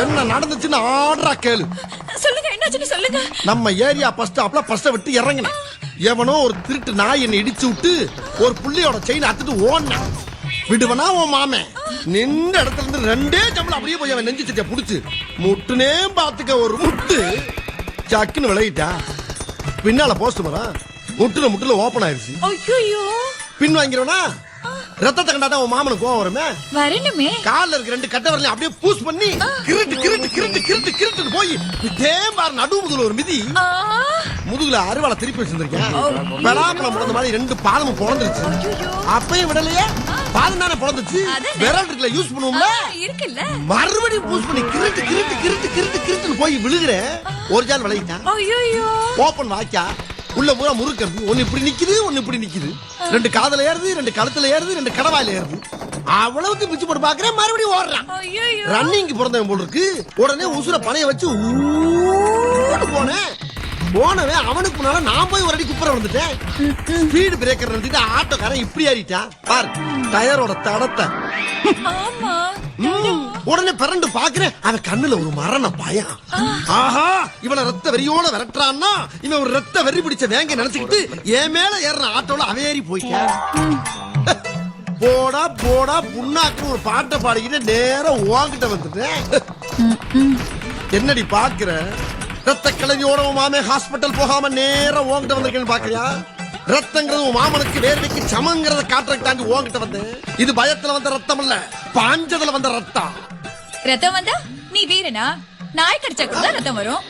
என்ன நடந்துச்சுன்னு ஆடுறா கேளு. சொல்லுங்க என்னாச்சுன்னு சொல்லுங்க. நம்ம ஏரியா பஸ் ஸ்டாப்ல பஸ்ஸ விட்டு இறங்கினேன் எவனோ ஒரு திருட்டு நாய் என்னை இடிச்சு விட்டு ஒரு புள்ளையோட செயின் அத்துட்டு ஓடினான் விடுவனா உன் மாமன்? நின்ற இடத்துல இருந்து ரெண்டே ஜம்பளம் அப்படியே போய் அவன் நெஞ்சு சட்டிய புடிச்சு முட்டுனே பாத்துக்க ஒரு முட்டு. சக்குன்னு விலகிட்டா. பின்னால போஸ்ட் மரம் முட்டுல முட்டுல ஓபன் ஆயிருச்சு. பின் வாங்கிறவனா ரத்தத்தை கண்டாதான் உன் மாமனுக்கு கோவம் வருமே? வரணுமே கால்ல இருக்க ரெண்டு கட்ட வரலையும் அப்படியே பூஸ் பண்ணி கிருட்டு கிருட்டு கிருட்டு கிருட்டு கிருட்டுன்னு போய் தேம்பார் நடு முதுகுல ஒரு மிதி. முதுகுல அருவாளை திருப்பி வச்சிருந்திருக்கேன். பலாப்பழம் பிறந்த மாதிரி ரெண்டு பாதமும் பிறந்துருச்சு. அப்பயும் விடலையே பாதம் தானே பிறந்துச்சு. விரல் இருக்குல்ல யூஸ் பண்ணுவோம்ல? இருக்குல்ல. மறுபடியும் பூஸ் பண்ணி கிருட்டு கிருட்டு கிருட்டு கிருட்டு கிருட்டுன்னு போய் விழுகிறேன். ஒரு ஜால் விளையிட்டான் ஓப்பன் வாய்க்கா. உள்ள பூரா முறுக்கிறது ஒன்னு இப்படி நிக்குது ஒன்னு இப்படி நிக்குது. ரெண்டு காதுல ஏறுது ரெண்டு கழுத்துல ஏறுது ரெண்டு கடவாயில ஏறுது. அவ்வளவுக்கு பிச்சு போட்டு பாக்குறேன் மறுபடியும் ஓடுறான். ரன்னிங் பிறந்தவன் போல இருக்கு உடனே உசுர பணைய வச்சு ஊன்னு போனேன். போனவன் அவனுக்கு முன்னால நான் போய் ஒரு அடி குப்புற வந்துட்டேன் ஸ்பீடு பிரேக்கர் நிறுத்திட்டு ஆட்டோக்காரன் இப்படி ஏறிட்டான். பாரு டயரோட தடத்தை. உடனே பிறண்டு பாக்குறேன் அவன் கண்ணுல ஒரு மரண பயம். ஆஹா இவனை ரத்த வெறியோட விரட்டுறான்னா இவன் ஒரு ரத்த வெறி பிடிச்ச வேங்க நினைச்சுக்கிட்டு என் மேல ஏறின ஆட்டோல அவன் ஏறி போயிட்டான். போடா போடா புண்ணாக்கு ஒரு பாட்டை பாடிக்கிட்டு நேரம் உன்கிட்ட வந்துட்டேன். என்னடி பாக்குற ரத்த கிளவியோட உன் மாமே ஹாஸ்பிட்டல் போகாம நேரம் உன்கிட்ட வந்திருக்கேன்னு பாக்குறியா ரத்தங்கிறது உன் மாமனுக்கு வேர்வைக்கு சமங்கிறத காட்டுறதுக்கு தாண்டி வந்து வந்தேன். இது பயத்துல வந்த ரத்தம் இல்ல பாஞ்சதுல வந்த ரத்தம். ரத்தம் வந்தா நீ வீரனா? நாய் கடிச்சா கூட ரத்தம் வரும்.